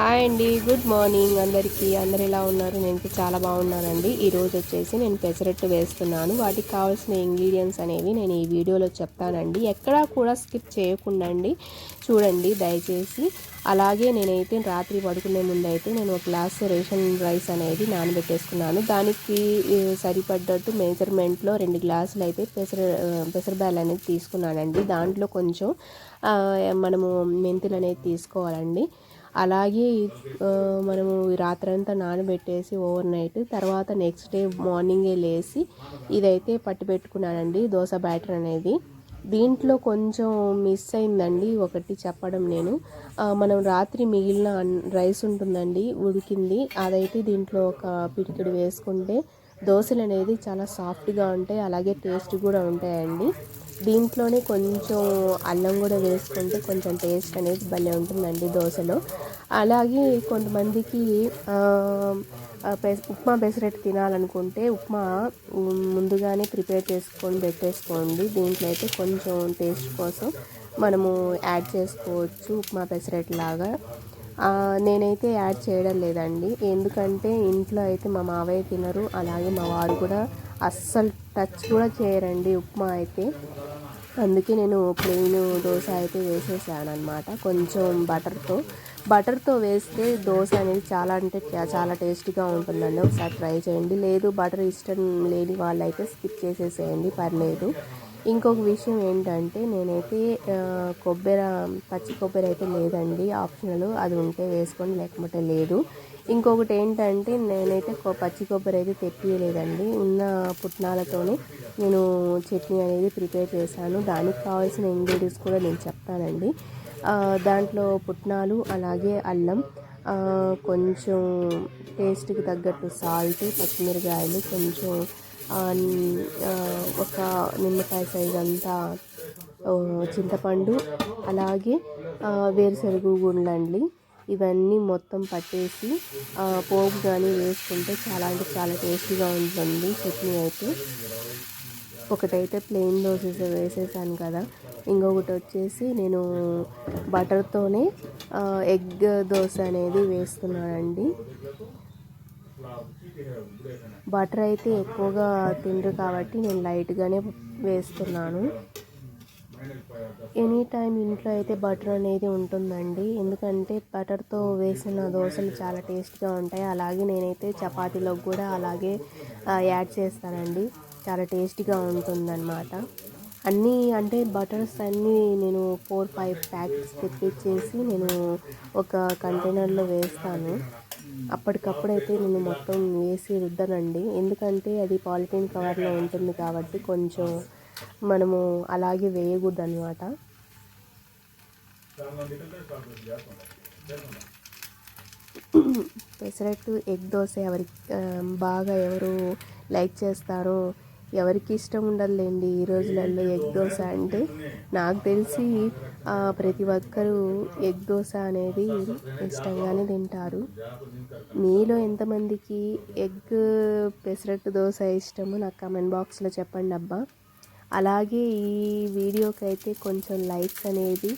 Hi అండి good morning అందరికీ. అందరు ఎలా ఉన్నారు? నేను చాలా బాగున్నానండి. ఈరోజు వచ్చేసి నేను పెసరట్టు వేస్తున్నాను. వాటికి కావాల్సిన ఇంగ్రీడియంట్స్ అనేవి నేను ఈ వీడియోలో చెప్తానండి. ఎక్కడా కూడా స్కిప్ చేయకుండా అండి చూడండి దయచేసి. అలాగే నేనైతే రాత్రి పడుకునే ముందు అయితే నేను ఒక గ్లాస్ రేషన్ రైస్ అనేది నానబెట్టేసుకున్నాను. దానికి సరిపడ్డట్టు మెజర్మెంట్లో రెండు గ్లాసులు అయితే పెసర పెసరబ్యాల్ అనేది తీసుకున్నానండి. దాంట్లో కొంచెం మనము మెంతులు అనేది తీసుకోవాలండి. అలాగే మనము రాత్రంతా నానబెట్టేసి ఓవర్ నైట్ తర్వాత నెక్స్ట్ డే మార్నింగే లేసి ఇదైతే పట్టి పెట్టుకున్నానండి దోశ బ్యాటర్ అనేది. దీంట్లో కొంచెం మిస్ అయిందండి ఒకటి చెప్పడం నేను. మనం రాత్రి మిగిలిన రైస్ ఉంటుందండి ఉడికింది. అదైతే దీంట్లో ఒక పిడికిడి వేసుకుంటే దోశలు అనేది చాలా సాఫ్ట్గా ఉంటాయి అలాగే టేస్ట్ కూడా ఉంటాయండి. దీంట్లోనే కొంచెం అల్లం కూడా వేసుకుంటే కొంచెం టేస్ట్ అనేది భలే ఉంటుందండి దోశలో. అలాగే కొంతమందికి ఉప్మా పెసరట్టు తినాలనుకుంటే ఉప్మా ముందుగానే ప్రిపేర్ చేసుకొని పెట్టేసుకోండి. దీంట్లో అయితే కొంచెం టేస్ట్ కోసం మనము యాడ్ చేసుకోవచ్చు ఉప్మా పెసరెట్ లాగా. నేనైతే యాడ్ చేయడం లేదండి. ఎందుకంటే ఇంట్లో అయితే మా మావయ్య తినరు అలాగే మా వారు కూడా అస్సలు టచ్ కూడా చేయరండి ఉప్మా అయితే. అందుకే నేను ప్లెయిన్ దోశ అయితే వేసేసాను అనమాట కొంచెం బటర్తో. బటర్తో వేస్తే దోశ అనేది చాలా అంటే చాలా టేస్టీగా ఉంటుందండి. ఒకసారి ట్రై చేయండి. లేదు బటర్ ఇష్టం లేని వాళ్ళైతే స్కిప్ చేసేసేయండి. పర్లేదు. ఇంకొక విషయం ఏంటంటే నేనైతే కొబ్బరి పచ్చి కొబ్బరి అయితే లేదండి. ఆప్షనల్ అది ఉంటే వేసుకొని లేకపోతే లేదు. ఇంకొకటి ఏంటంటే నేనైతే పచ్చి కొబ్బరి అయితే తెప్పియలేదండి. ఉన్న పుట్నాలతోనే నేను చట్నీ అనేది ప్రిపేర్ చేశాను. దానికి కావాల్సిన ఇంగ్రీడియంట్స్ కూడా నేను చెప్తానండి. దాంట్లో పుట్నాలు అలాగే అల్లం కొంచెం టేస్ట్కి తగ్గట్టు సాల్ట్ పచ్చిమిరకాయలు కొంచెం ఒక నిమ్మకాయ సైజ్ అంతా చింతపండు అలాగే వేరుశనగ గుండ్లండి. ఇవన్నీ మొత్తం పట్టేసి పోపు కానీ వేసుకుంటే చాలా అంటే చాలా టేస్టీగా ఉంటుంది చట్నీ అయితే. ఒకటైతే ప్లెయిన్ దోశ వేసేసాను కదా. ఇంకొకటి వచ్చేసి నేను బటర్తోనే ఎగ్ దోశ అనేది వేస్తున్నానండి. బటర్ అయితే ఎక్కువగా తిండ్రు కాబట్టి నేను లైట్గానే వేస్తున్నాను. ఎనీ టైం ఇంట్లో అయితే బటర్ అనేది ఉంటుందండి. ఎందుకంటే బటర్తో వేసిన దోశలు చాలా టేస్ట్గా ఉంటాయి. అలాగే నేనైతే చపాతీలోకి కూడా అలాగే యాడ్ చేస్తానండి. చాలా టేస్టీగా ఉంటుందన్నమాట. అన్నీ అంటే బటర్స్ అన్నీ నేను ఫోర్ ఫైవ్ ప్యాకెట్స్ తెప్పించేసి నేను ఒక కంటైనర్లో వేస్తాను. అప్పటికప్పుడైతే నేను మొత్తం వేసి రుద్దనండి. ఎందుకంటే అది పాలిథిన్ కవర్లో ఉంటుంది కాబట్టి కొంచెం మనము అలాగే వేయకూడదు అనమాట పెసరట్టు ఎగ్ దోశ ఎవరి బాగా ఎవరు లైక్ చేస్తారో ఎవరికి ఇష్టం ఉండదులేండి. ఈ రోజులలో ఎగ్ దోశ అంటే నాకు తెలిసి ప్రతి ఒక్కరూ ఎగ్ దోశ అనేది ఇష్టంగానే తింటారు. మీలో ఎంతమందికి ఎగ్ పెసరట్టు దోశ ఇష్టమో నాకు కమెంట్ బాక్స్లో చెప్పండి అబ్బా. అలాగే ఈ వీడియోకి అయితే కొంచెం లైక్స్ అనేది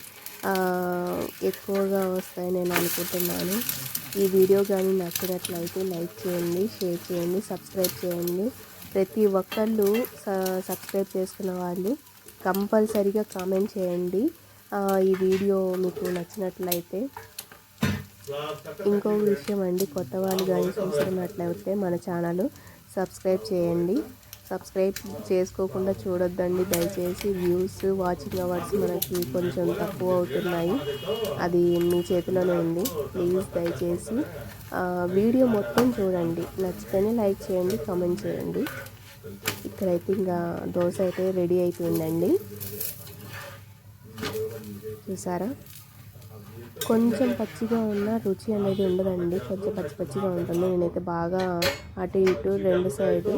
ఎక్కువగా వస్తాయని నేను అనుకుంటున్నాను. ఈ వీడియో కానీ నచ్చినట్లయితే లైక్ చేయండి షేర్ చేయండి సబ్స్క్రైబ్ చేయండి. ప్రతి ఒక్కళ్ళు సబ్స్క్రైబ్ చేసుకున్న వాళ్ళు కంపల్సరీగా కామెంట్ చేయండి. ఈ వీడియో మీకు నచ్చినట్లయితే. ఇంకో విషయం అండి కొత్త వాళ్ళు కానీ చూస్తున్నట్లయితే మన ఛానల్ సబ్స్క్రైబ్ చేయండి. సబ్స్క్రైబ్ చేసుకోకుండా చూడొద్దండి. దయచేసి వ్యూస్ వాచింగ్ అవర్స్ మనకి కొంచెం తక్కువ అవుతున్నాయి. అది మీ చేతిలోనే ఉంది. ప్లీజ్ దయచేసి వీడియో మొత్తం చూడండి. నచ్చితేనే లైక్ చేయండి కామెంట్ చేయండి. ఇక్కడైతే ఇంకా దోశ అయితే రెడీ అయిపోయిందండి. చూసారా? కొంచెం పచ్చిగా ఉన్న రుచి అనేది ఉండదండి. కొంచెం పచ్చి పచ్చిగా ఉంటుంది. నేనైతే బాగా అటు ఇటు రెండు సైడు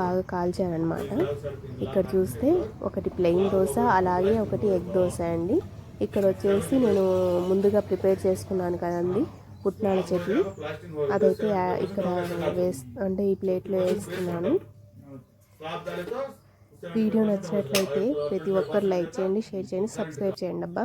బాగా కాల్చానమాట ఇక్కడ చూస్తే ఒకటి ప్లెయిన్ దోశ అలాగే ఒకటి ఎగ్ దోశ అండి. ఇక్కడ వచ్చేసి నేను ముందుగా ప్రిపేర్ చేసుకున్నాను కదండి. పుట్నాల చట్నీ అదైతే ఇక్కడ వేస్ అంటే ఈ ప్లేట్లో వేస్తున్నాను. వీడియో నచ్చినట్లయితే ప్రతి ఒక్కరు లైక్ చేయండి షేర్ చేయండి సబ్స్క్రైబ్ చేయండి అబ్బా.